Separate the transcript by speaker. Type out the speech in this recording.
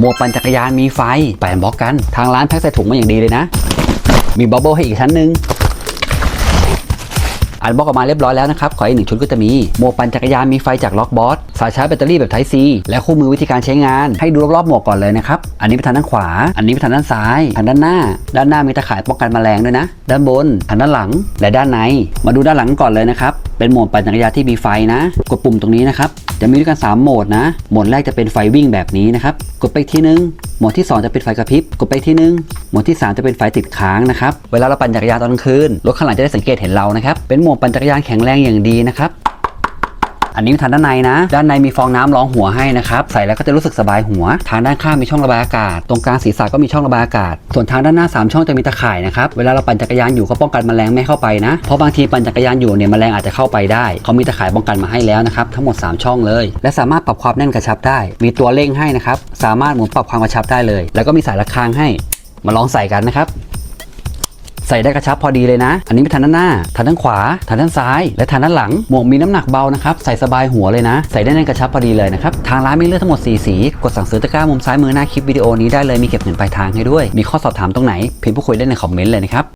Speaker 1: หมวกปั่นจักรยานมีไฟไปนบล็อกกัน ทางร้านแพ็คใส่ถุงมาอย่างดีเลยนะ มีบับเบิ้ลให้อีกชั้นหนึ่งอันบล็อกออกมาเรียบร้อยแล้วนะครับขออีกหนึ่งชุดก็จะมีหมวกปั่นจักรยานมีไฟจากล็อกบอสสายชาร์จแบตเตอรี่แบบ Type C และคู่มือวิธีการใช้งาน ให้ดูรอบๆหมวกก่อนเลยนะครับ อันนี้เป็นทางด้านขวา อันนี้เป็นทางด้านซ้ายทางด้านหน้า ด้านหน้ามีตะข่ายป้องกันแมลงด้วยนะ ด้านบนทางด้านหลังและด้านใน มาดูด้านหลังก่อนเลยนะครับ เป็นโหมดปั่นจักรยานที่มีไฟนะ กดปุ่มตรงนี้นะครับ จะมีด้วยกัน 3 โหมดนะ โหมดแรกจะเป็นไฟวิ่งแบบนี้นะครับ กดไปอีกทีนึง โหมดที่ 2 จะเป็นไฟกระพริบ กดไปอีกทีนึง โหมดที่ 3 จะเป็นไฟติดค้างนะครับ เวลาเราปั่นจักรยานตอนกลางคืน รถข้างหลังจะได้สังเกตเห็นเรานะครับ เป็นโหมดปั่นจักรยานแข็งแรงอย่างดีนะครับ อันนี้ทางด้านในนะ ด้านในมีฟองน้ำรองหัวให้นะครับใส่แล้วก็จะรู้สึกสบายหัว ทางด้านข้างมีช่องระบายอากาศ ตรงกลางศีรษะก็มีช่องระบายอากาศ ส่วนทางด้านหน้า 3 ช่องจะมีตะข่ายนะครับเวลาเราปั่นจักรยานอยู่ก็ป้องกันแมลงไม่เข้าไปนะเพราะบางทีปั่นจักรยานอยู่เนี่ยแมลงอาจจะเข้าไปได้เขามีตะข่ายป้องกันมาให้แล้วนะครับทั้งหมด 3 ช่องเลย และสามารถปรับความแน่นกระชับได้ มีตัวเร่งให้นะครับสามารถหมุนปรับความกระชับได้เลย แล้วก็มีสายระฆังให้มาลองใส่กันนะครับ ใส่ได้กระชับพอดีเลยนะ อันนี้ไป็นทางด้านหน้า ทันด้านขวา ทันด้านซ้าย และทันด้านหลัง หมวกมีน้ำหนักเบานะครับ ใส่สบายหัวเลยนะ ใส่ได้ในกระชับพอดีเลยนะครับ ทางร้านมีเลือกทั้งหมด 4 สี กดสั่งซื้อตะกร้ามุมซ้ายมือหน้าคลิปวิดีโอนี้ได้เลย มีเก็บเงินปลายทางให้ด้วย มีข้อสอบถามตรงไหน พิมพ์พูดคุยได้ในคอมเมนต์เลยนะครับ